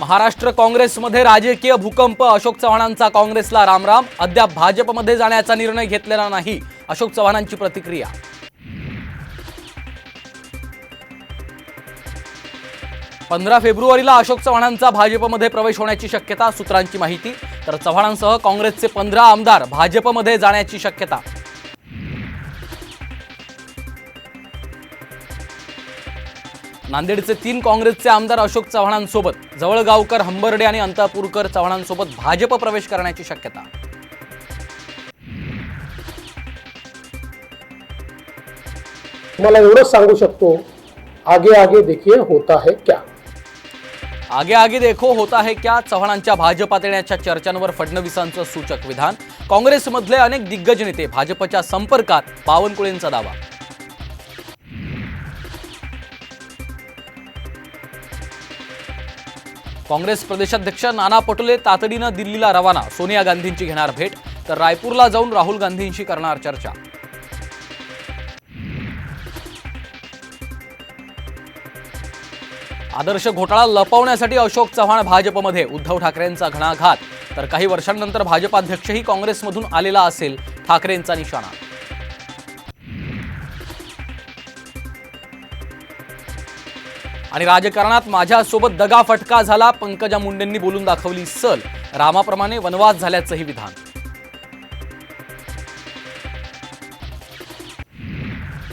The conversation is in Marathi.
महाराष्ट्र काँग्रेसमध्ये राजकीय भूकंप. अशोक चव्हाणांचा काँग्रेसला रामराम. अद्याप भाजपमध्ये जाण्याचा निर्णय घेतलेला नाही. अशोक चव्हाणांची प्रतिक्रिया. पंधरा फेब्रुवारीला अशोक चव्हाणांचा भाजपमध्ये प्रवेश होण्याची शक्यता सूत्रांची माहिती. तर चव्हाणांसह काँग्रेसचे पंधरा आमदार भाजपमध्ये जाण्याची शक्यता. नांदेडचे तीन काँग्रेसचे आमदार अशोक चव्हाणांसोबत जवळगावकर हंबर्डे आणि अंतापूरकर चव्हाणांसोबत भाजप प्रवेश करण्याची शक्यता. मला एवढंच सांगू शकतो आगे आगे देखिए होता है क्या. आगे आगे देखो होता है क्या चव्हाणांच्या भाजपात येण्याच्या चर्चांवर फडणवीसांचं सूचक विधान. काँग्रेसमधले अनेक दिग्गज नेते भाजपच्या संपर्कात बावनकुळेंचा दावा. काँग्रेस प्रदेशाध्यक्ष नाना पटोले तातडीनं दिल्लीला रवाना. सोनिया गांधींची घेणार भेट तर रायपूरला जाऊन राहुल गांधींशी करणार चर्चा. आदर्श घोटाळा लपवण्यासाठी अशोक चव्हाण भाजपमध्ये. उद्धव ठाकरेंचा घणाघात. तर काही वर्षांनंतर भाजपाध्यक्षही काँग्रेसमधून आलेला असेल ठाकरेंचा निशाणा. आणि राजकारणात माझ्यासोबत दगाफटका झाला. पंकजा मुंडेंनी बोलून दाखवली सल. रामाप्रमाणे वनवास झाल्याचंही विधान.